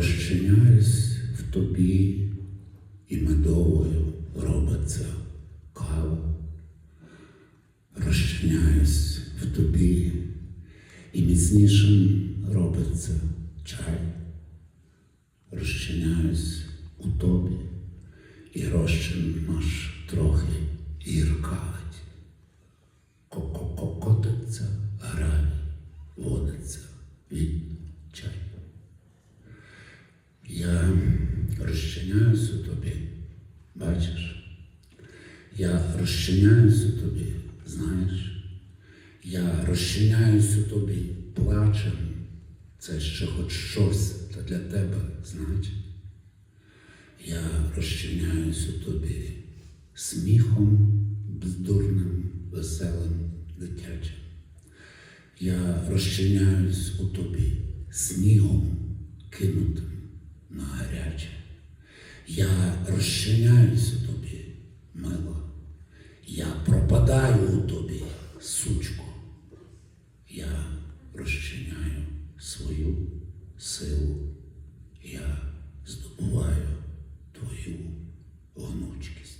розчиняюсь в тобі і медовою робиться кава. Розчиняюсь в тобі і міцнішим робиться чай. Розчиняюсь у тобі, і розчин наш трохи гіркать. Ко-ко-ко-котиться, грає, водиться від чай. Я розчиняюсь у тобі, бачиш? Я розчиняюсь у тобі, знаєш? Я розчиняюсь у тобі плачем. Це ще хоч щось та для тебе значить. Я розчиняюсь у тобі сміхом бездурним, веселим, дитячим. Я розчиняюсь у тобі снігом кинутим я розчиняюся тобі, мило. я пропадаю у тобі, сучко. Я розчиняю свою силу. Я здобуваю твою гнучкість.